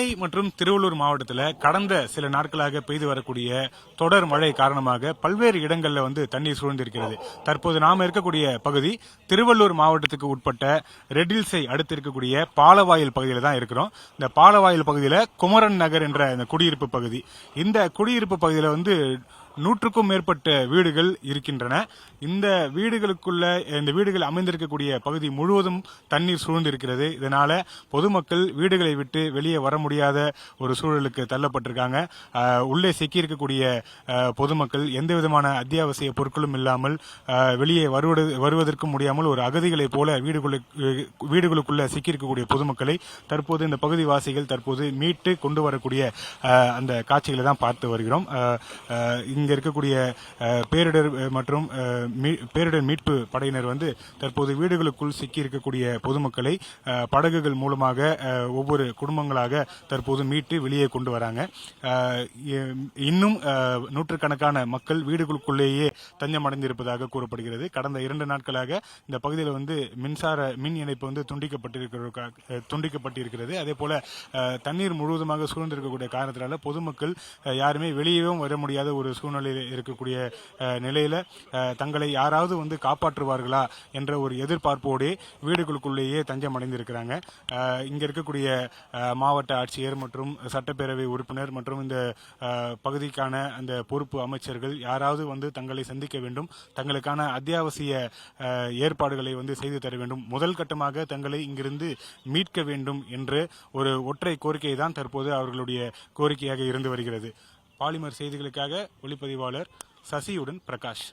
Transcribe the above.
சென்னை மற்றும் திருவள்ளூர் மாவட்டத்தில் கடந்த சில நாட்களாக பெய்து வரக்கூடிய தொடர் மழை காரணமாக பல்வேறு இடங்களில் வந்து தண்ணீர் சூழ்ந்திருக்கிறது. தற்போது நாம் இருக்கக்கூடிய பகுதி திருவள்ளூர் மாவட்டத்துக்கு உட்பட்ட ரெட்டில்ஸை அடுத்து இருக்கக்கூடிய பாலவாயில் பகுதியில் தான் இருக்கிறோம். இந்த பாலவாயில் பகுதியில் குமரன் நகர் என்ற இந்த குடியிருப்பு பகுதி. இந்த குடியிருப்பு பகுதியில் வந்து நூற்றுக்கும் மேற்பட்ட வீடுகள் இருக்கின்றன. இந்த வீடுகளுக்குள்ள இந்த வீடுகள் அமைந்திருக்கக்கூடிய பகுதி முழுவதும் தண்ணீர் சூழ்ந்திருக்கிறது. இதனால பொதுமக்கள் வீடுகளை விட்டு வெளியே வர முடியாத ஒரு சூழலுக்கு தள்ளப்பட்டிருக்காங்க. உள்ளே சிக்கியிருக்கக்கூடிய பொதுமக்கள் எந்த விதமான அத்தியாவசிய பொருட்களும் இல்லாமல் வெளியே வருவது வருவதற்கும் முடியாமல் ஒரு அகதிகளைப் போல வீடுகளுக்கு வீடுகளுக்குள்ள சிக்கியிருக்கக்கூடிய பொதுமக்களை தற்போது இந்த பகுதிவாசிகள் தற்போது மீட்டு கொண்டு வரக்கூடிய அந்த காட்சிகளை தான் பார்த்து வருகிறோம். இங்க இங்கே இருக்கக்கூடிய பேரிடர் மற்றும் மீ- பேரிடர் மீட்பு படையினர் வந்து தற்போது வீடுகளுக்குள் சிக்கி இருக்கக்கூடிய பொதுமக்களை படகுகள் மூலமாக ஒவ்வொரு குடும்பங்களாக தற்போது மீட்டு வெளியே கொண்டு வராங்க. இ- இன்னும் நூற்றுக்கணக்கான மக்கள் வீடுகளுக்குள்ளேயே தஞ்சமடைந்திருப்பதாக கூறப்படுகிறது. கடந்த இரண்டு நாட்களாக இந்த பகுதியில் வந்து மின்சார மின் இணைப்பு வந்து துண்டிக்கப்பட்டிருக்கிற துண்டிக்கப்பட்டிருக்கிறது. அதே போல தண்ணீர் முழுவதுமாக சூழ்ந்திருக்கக்கூடிய காரணத்தினால பொதுமக்கள் யாருமே வெளியேவும் வர முடியாத ஒரு சூழ்நிலையில் இருக்கக்கூடிய நிலையில் நிலையில தங்களை யாராவது வந்து காப்பாற்றுவார்களா என்ற ஒரு எதிர்பார்ப்போடே வீடுகளுக்குள்ளேயே தஞ்சம் அடைந்திருக்கிறாங்க. இங்கே இங்க இருக்கக்கூடிய மாவட்ட ஆட்சியர் மற்றும் சட்டப்பேரவை உறுப்பினர் மற்றும் இந்த பகுதிக்கான அந்த பொறுப்பு அமைச்சர்கள் யாராவது வந்து தங்களை சந்திக்க வேண்டும் தங்களுக்கான அத்தியாவசிய ஏற்பாடுகளை வந்து செய்து தர வேண்டும் முதல் கட்டமாக தங்களை இங்கிருந்து மீட்க வேண்டும் என்று ஒரு ஒற்றை கோரிக்கை தான் தற்போது அவர்களுடைய கோரிக்கையாக இருந்து வருகிறது. பாலிமர் செய்திகளுக்காக ஒளிப்பதிவாளர் சசியுடன் பிரகாஷ்.